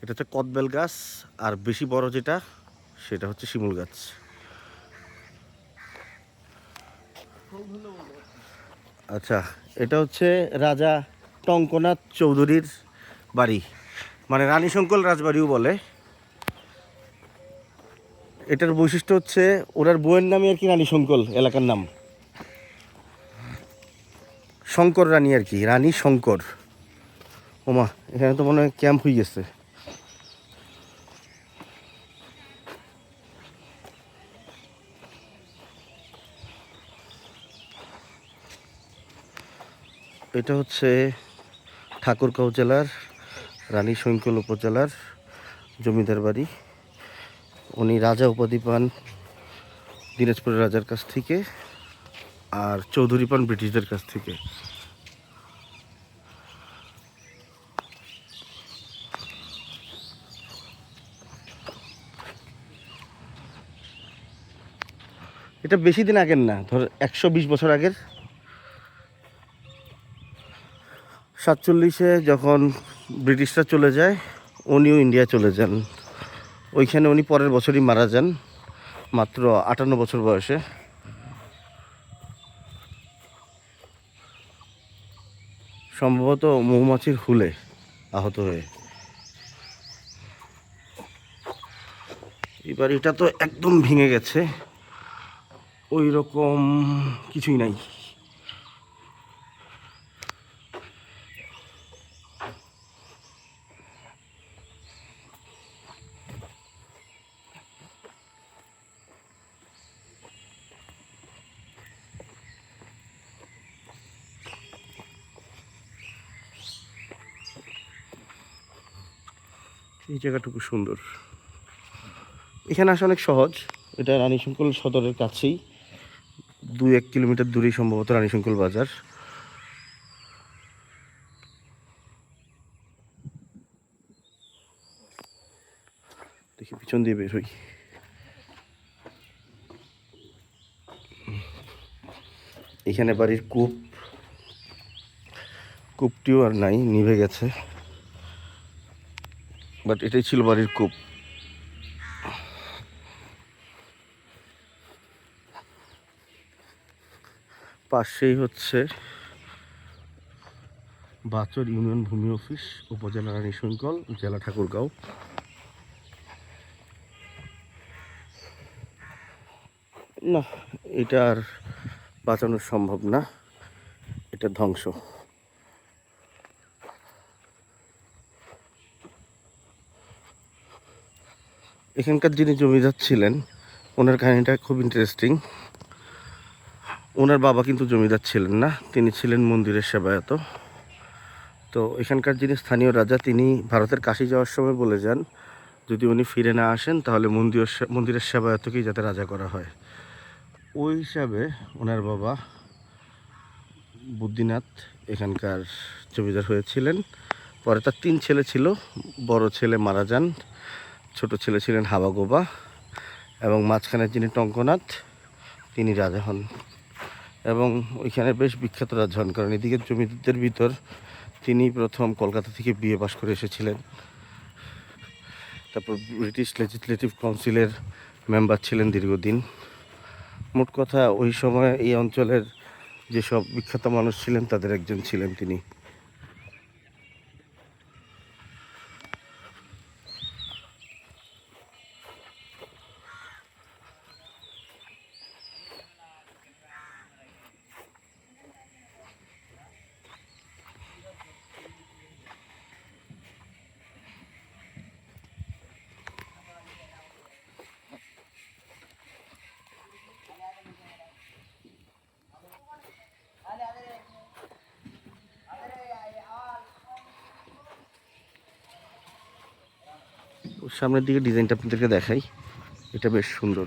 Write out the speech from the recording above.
এটা হচ্ছে কদবেল গাছ, আর বেশি বড় যেটা, সেটা হচ্ছে শিমুল গাছ। আচ্ছা এটা হচ্ছে রাজা টঙ্কনাথ চৌধুরীর বাড়ি মানে রানী শঙ্কল রাজবাড়িও বলে। এটার বৈশিষ্ট্য হচ্ছে, ওনার বইয়ের নামই আর কি রানী শঙ্কল এলাকার নাম। শঙ্কর রানী আর কি, রানী শঙ্কর। ওমা, এখানে তো মনে হয় ক্যাম্প হয়ে গেছে। এটা হচ্ছে ঠাকুরগাঁও জেলার, রানী শঙ্কল উপজেলার জমিদার বাড়ি। উনি রাজা উপাধি পান দিনাজপুরের রাজার কাছ থেকে আর চৌধুরী পান ব্রিটিশদের কাছ থেকে। এটা বেশি দিন আগের না, ধর একশো বিশ বছর আগের। সাতচল্লিশে যখন ব্রিটিশরা চলে যায়, উনিও ইন্ডিয়া চলে যান। ওইখানে উনি পরের বছরই মারা যান, মাত্র আটান্ন বছর বয়সে। সম্ভবত মৌমাছির হুলে আহত হয়ে। এবার এটা তো একদম ভেঙে গেছে। ওই রকম কিছুই নাই। এই জায়গাটুকু সুন্দর। এখানে আসা অনেক সহজ। এটা রানীশঙ্কল সদরের কাছেই। দুই এক কিলোমিটার দূরেই সম্ভবত রানীশঙ্কল বাজার। দেখি পিছন দিয়ে বের হই। এখানে বাড়ির কূপ। কূপটিও আর নাই, নিভে গেছে। বাট এটাই ছিল বাড়ির কূপ। পাশেই হচ্ছে বাচর ইউনিয়ন ভূমি অফিস, উপজেলা রানীশঙ্কল জেলা ঠাকুরগাঁও। না, এটা আর বাঁচানো সম্ভব না, এটা ধ্বংস। এখানকার যিনি জমিদার ছিলেন, ওনার কাহিনীটা খুব ইন্টারেস্টিং ওনার বাবা কিন্তু জমিদার ছিলেন না, তিনি ছিলেন মন্দিরের সেবায়ত। তো এখানকার যিনি স্থানীয় রাজা, তিনি ভারতের কাশি যাওয়ার সময় বলে যান, যদি উনি ফিরে না আসেন, তাহলে মন্দির মন্দিরের সেবায়তকেই যাতে রাজা করা হয়। ওই হিসাবে ওনার বাবা বুদ্ধিনাথ এখানকার জমিদার হয়েছিলেন। পরে তার তিন ছেলে ছিল, বড় ছেলে মারা যান। ছোট ছেলে ছিলেন হাবাগোবা এবং মাঝখানে যিনি টঙ্কনাথ, তিনি রাজা হন। এবং ওইখানে বেশ বিখ্যাত রাজা হন, কারণ এদিকে জমিদারদের ভিতর তিনি প্রথম কলকাতা থেকে বিয়ে পাশ করে এসেছিলেন। তারপর ব্রিটিশ লেজিসলেটিভ কাউন্সিলের মেম্বার ছিলেন দীর্ঘদিন। মোট কথা, ওই সময় এই অঞ্চলের যেসব বিখ্যাত মানুষ ছিলেন, তাদের একজন ছিলেন তিনি। সামনের দিকে ডিজাইনটা আপনাদেরকে দেখাই। এটা বেশ সুন্দর।